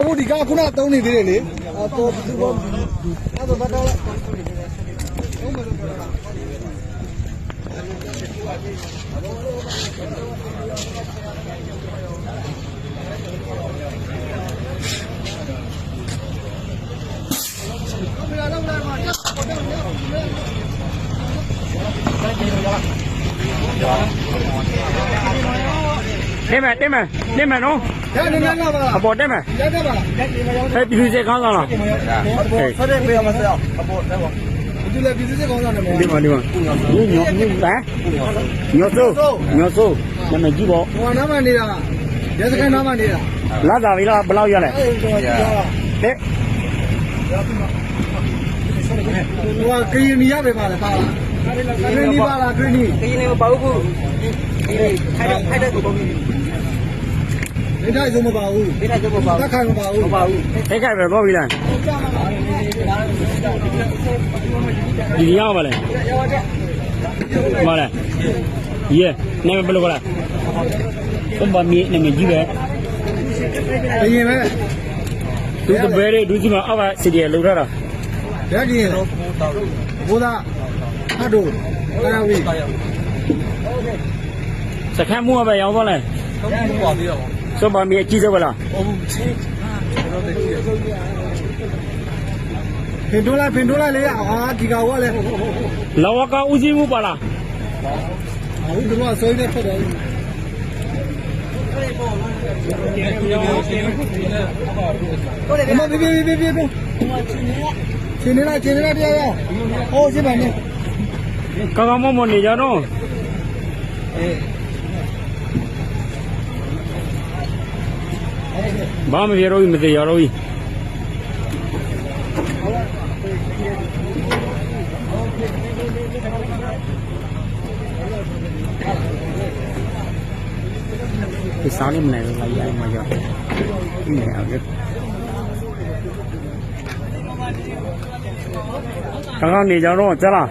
ဟိုဒီကခုနသုံးနေသေးတယ်လေအပေါ်ဘူးဘောအဲ့တော့ဘာ တော့တက်မယ်တက်မယ်တက်မယ်နော်ရနေနေလာပါအပေါ်တက်မယ်ရတဲ့ပါအဲပြည်သူစစ်ခေါင်းဆောင်လားဆက်တဲ့ပြေမစရအပေါ်တဲ့ပါဒီလေပြည်စစ်ကောင်းဆောင်တယ်မယ်ဒီမှာဒီမှာညညညဟမ်ညဆိုညဆိုနာမည်ကြည့်ပေါ့ဟိုနားမနေတာရဲစခန်းနားမနေတာလာတာပြီလားဘယ်လောက်ရလဲအဲ့ဒီတော့ကြာတက်ဟိုကရင်နီရပဲပါလားပါလား ကရင်နီပါလားကရင်နီကရင်နေမပေါ့ဘူးဒီခိုက်ခိုက်တဲ့ကိုပေါ့ဘူးဒီတိုင်းဆုံးမပါဘူးဒီတိုင်းကိုပေါ့တက်ခိုင်မပါဘူးမပေါ့ဘူးထိတ်ခိုက်ပဲတော့ပြီလားဒီရောက်ပါလဲမလားယေနာမည်ဘယ်လိုကလဲဘယ်မှာမြေနာမည်ကြည့်ပဲကရင်ပဲသူတပည့်တွေဒုစီမအောက်ကစီဒီလောက်ထားတာ ရကရင်ဘိုးသားအတူကာယာဝီစခန်းမှုပဲရောက်သွားလဲတော့ဘူးပါသေးတော့စောပါမြေအကြီးဆုံးကလားဟုတ်ဘူးချင်းတော့တည်းကြီးဖင်တိုးလိုက်ဖင်တိုးလိုက်လေအာဒီကောင်ကလည်းလောကဦးစီးမှုပါလားအခုတို့ကဆိုင်းနေဖက်တယ်မဘီဘီဘီဘီဘီ ချင်းနေလားချင်းနေလားတရားရဟိုချင်းပါနေကောင်းကောင်းမွန်မွန်နေကြတော့ဘာမပြေတော့ဘူးမသေးရတော့ဘူးဒီစားလေးမနေတော့လိုက်ရမှာကြောက်ဒီနေအောင် 刚刚你讲让我接了。